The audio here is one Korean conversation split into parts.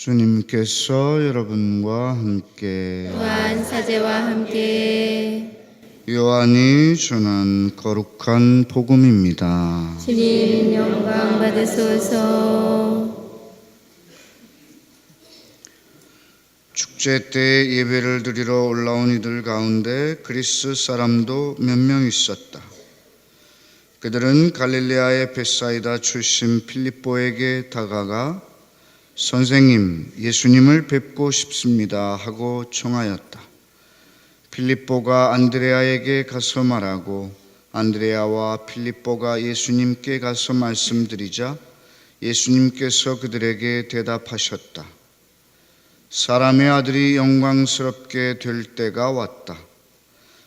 주님께서 여러분과 함께 또한 사제와 함께 요한이 주는 거룩한 복음입니다. 주님 영광 받으소서 축제 때 예배를 드리러 올라온 이들 가운데 그리스 사람도 몇 명 있었다. 그들은 갈릴레아의 베사이다 출신 필립보에게 다가가 선생님, 예수님을 뵙고 싶습니다 하고 청하였다. 필립보가 안드레아에게 가서 말하고 안드레아와 필립보가 예수님께 가서 말씀드리자 예수님께서 그들에게 대답하셨다. 사람의 아들이 영광스럽게 될 때가 왔다.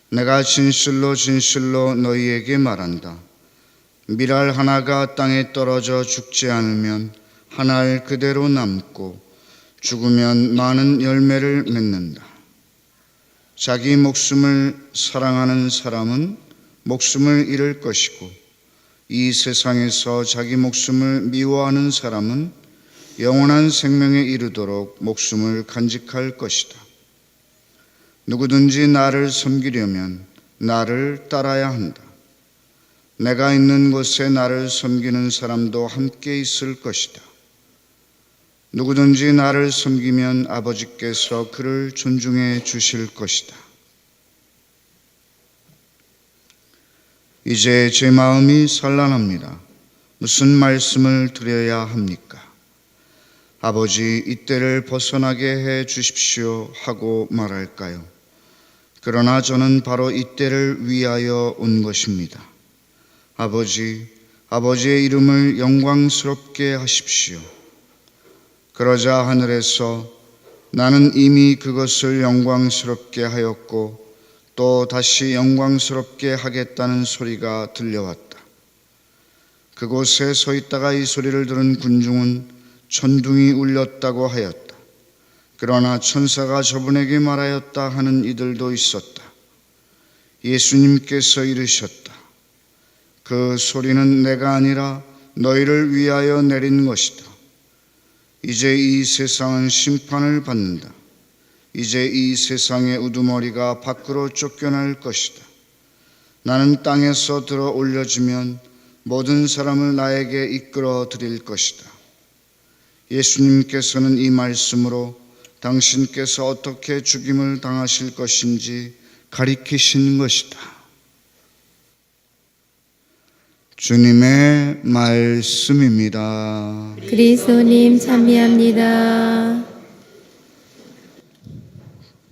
내가 진실로 진실로 너희에게 말한다. 미랄 하나가 땅에 떨어져 죽지 않으면 한 알 그대로 남고 죽으면 많은 열매를 맺는다. 자기 목숨을 사랑하는 사람은 목숨을 잃을 것이고 이 세상에서 자기 목숨을 미워하는 사람은 영원한 생명에 이르도록 목숨을 간직할 것이다. 누구든지 나를 섬기려면 나를 따라야 한다. 내가 있는 곳에 나를 섬기는 사람도 함께 있을 것이다. 누구든지 나를 섬기면 아버지께서 그를 존중해 주실 것이다. 이제 제 마음이 산란합니다. 무슨 말씀을 드려야 합니까? 아버지, 이때를 벗어나게 해 주십시오 하고 말할까요? 그러나 저는 바로 이때를 위하여 온 것입니다. 아버지, 아버지의 이름을 영광스럽게 하십시오. 그러자 하늘에서 나는 이미 그것을 영광스럽게 하였고 또 다시 영광스럽게 하겠다는 소리가 들려왔다. 그곳에 서 있다가 이 소리를 들은 군중은 천둥이 울렸다고 하였다. 그러나 천사가 저분에게 말하였다 하는 이들도 있었다. 예수님께서 이르셨다. 그 소리는 내가 아니라 너희를 위하여 내린 것이다. 이제 이 세상은 심판을 받는다. 이제 이 세상의 우두머리가 밖으로 쫓겨날 것이다. 나는 땅에서 들어 올려지면 모든 사람을 나에게 이끌어 드릴 것이다. 예수님께서는 이 말씀으로 당신께서 어떻게 죽임을 당하실 것인지 가리키신 것이다. 주님의 말씀입니다. 그리스도님 찬미합니다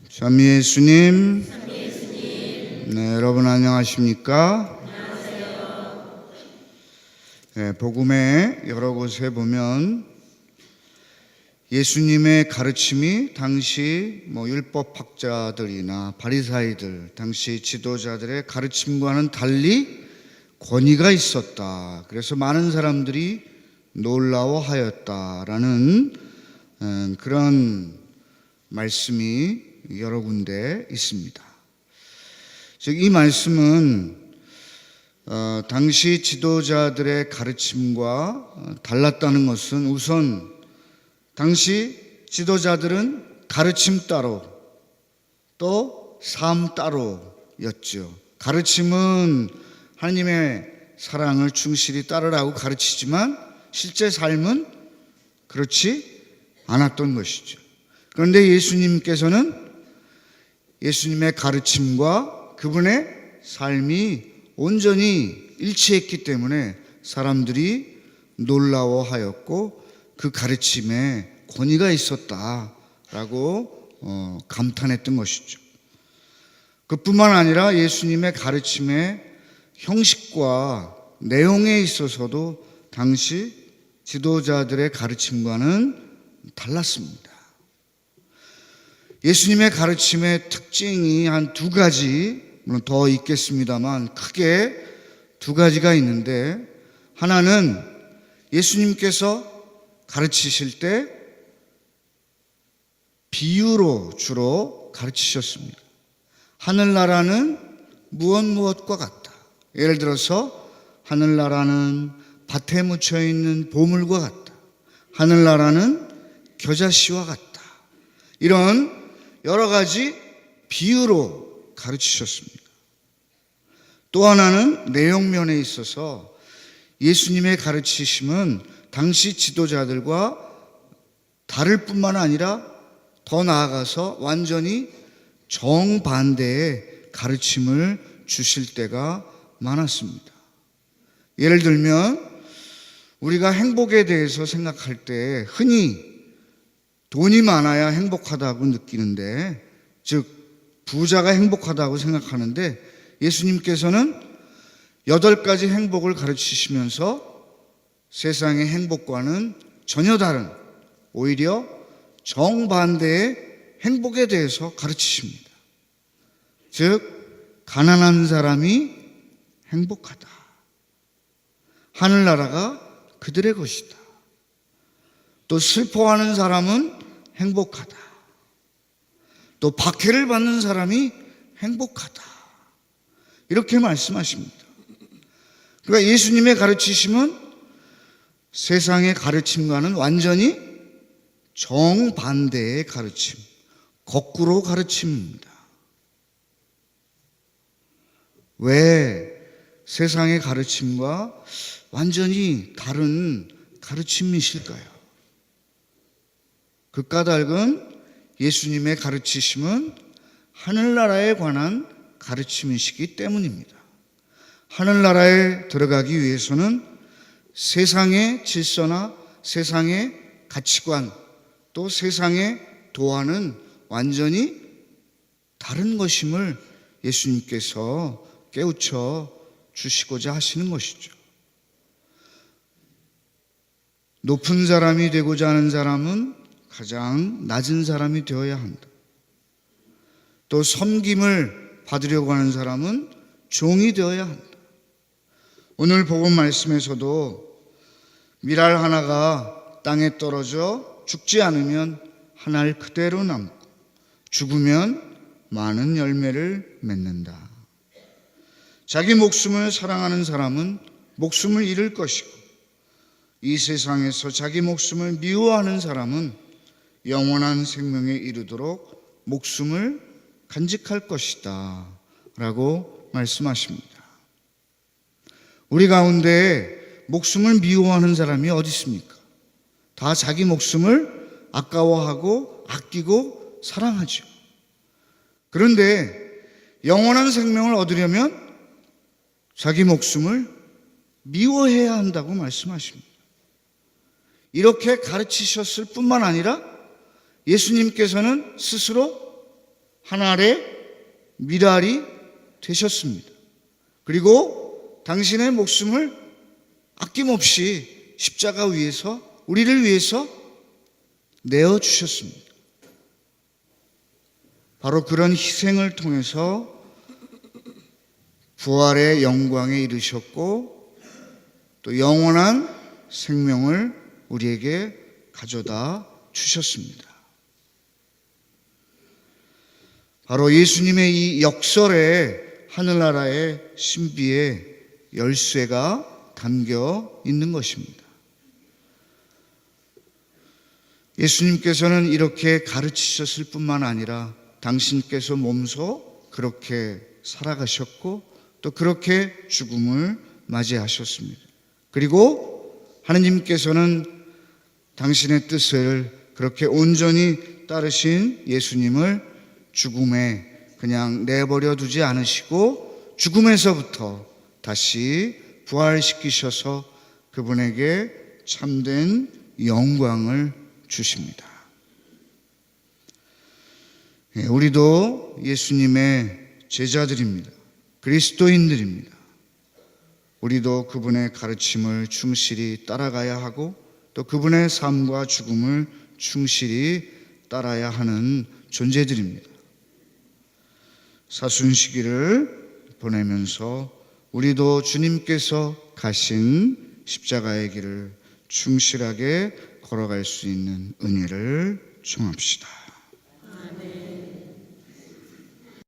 참 예수님. 네, 여러분 안녕하십니까? 네, 복음의 여러 곳에 보면 예수님의 가르침이 당시 뭐 율법 학자들이나 바리사이들, 당시 지도자들의 가르침과는 달리 권위가 있었다. 그래서 많은 사람들이 놀라워하였다라는 음, 그런 말씀이 여러 군데 있습니다. 즉 이 말씀은 어, 당시 지도자들의 가르침과 어, 달랐다는 것은 우선 당시 지도자들은 가르침 따로 또 삶 따로였죠. 가르침은 하나님의 사랑을 충실히 따르라고 가르치지만 실제 삶은 그렇지 않았던 것이죠. 그런데 예수님께서는 예수님의 가르침과 그분의 삶이 온전히 일치했기 때문에 사람들이 놀라워하였고 그 가르침에 권위가 있었다라고 어, 감탄했던 것이죠. 그뿐만 아니라 예수님의 가르침의 형식과 내용에 있어서도 당시 지도자들의 가르침과는 달랐습니다. 예수님의 가르침의 특징이 한 두 가지, 물론 더 있겠습니다만 크게 두 가지가 있는데 하나는 예수님께서 가르치실 때 비유로 주로 가르치셨습니다. 하늘나라는 무엇 무엇과 같다. 예를 들어서 하늘나라는 밭에 묻혀 있는 보물과 같다. 하늘나라는 겨자씨와 같다. 이런 여러 가지 비유로 가르치셨습니다. 또 하나는 내용면에 있어서 예수님의 가르치심은 당시 지도자들과 다를 뿐만 아니라 더 나아가서 완전히 정반대의 가르침을 주실 때가 많았습니다. 예를 들면 우리가 행복에 대해서 생각할 때 흔히 돈이 많아야 행복하다고 느끼는데 즉 부자가 행복하다고 생각하는데 예수님께서는 여덟 가지 행복을 가르치시면서 세상의 행복과는 전혀 다른 오히려 정반대의 행복에 대해서 가르치십니다. 즉 가난한 사람이 행복하다. 하늘나라가 그들의 것이다. 또 슬퍼하는 사람은 행복하다. 또 박해를 받는 사람이 행복하다. 이렇게 말씀하십니다. 그러니까 예수님의 가르치심은 세상의 가르침과는 완전히 정반대의 가르침, 거꾸로 가르침입니다. 왜 세상의 가르침과 완전히 다른 가르침이실까요? 그 까닭은 예수님의 가르치심은 하늘나라에 관한 가르침이시기 때문입니다. 하늘나라에 들어가기 위해서는 세상의 질서나 세상의 가치관 또 세상의 도와는 완전히 다른 것임을 예수님께서 깨우쳐 주시고자 하시는 것이죠. 높은 사람이 되고자 하는 사람은 가장 낮은 사람이 되어야 한다. 또 섬김을 받으려고 하는 사람은 종이 되어야 한다. 오늘 복음 말씀에서도 미랄 하나가 땅에 떨어져 죽지 않으면 한 알 그대로 남고 죽으면 많은 열매를 맺는다. 자기 목숨을 사랑하는 사람은 목숨을 잃을 것이고 이 세상에서 자기 목숨을 미워하는 사람은 영원한 생명에 이르도록 목숨을 간직할 것이다. 라고 말씀하십니다. 우리 가운데 목숨을 미워하는 사람이 어디 있습니까? 다 자기 목숨을 아까워하고 아끼고 사랑하죠. 그런데 영원한 생명을 얻으려면 자기 목숨을 미워해야 한다고 말씀하십니다. 이렇게 가르치셨을 뿐만 아니라 예수님께서는 스스로 하나의 미랄이 되셨습니다. 그리고 당신의 목숨을 아낌없이 십자가 위에서 우리를 위해서 내어 주셨습니다. 바로 그런 희생을 통해서 부활의 영광에 이르셨고 또 영원한 생명을 우리에게 가져다 주셨습니다. 바로 예수님의 이 역설에 하늘나라의 신비의 열쇠가 담겨 있는 것입니다. 예수님께서는 이렇게 가르치셨을 뿐만 아니라 당신께서 몸소 그렇게 살아가셨고 또 그렇게 죽음을 맞이하셨습니다. 그리고 하느님께서는 당신의 뜻을 그렇게 온전히 따르신 예수님을 죽음에 그냥 내버려 두지 않으시고 죽음에서부터 다시 부활시키셔서 그분에게 참된 영광을 주십니다. 예, 우리도 예수님의 제자들입니다. 그리스도인들입니다. 우리도 그분의 가르침을 충실히 따라가야 하고 또 그분의 삶과 죽음을 충실히 따라야 하는 존재들입니다. 사순시기를 보내면서 우리도 주님께서 가신 십자가의 길을 충실하게 걸어갈 수 있는 은혜를 청합시다.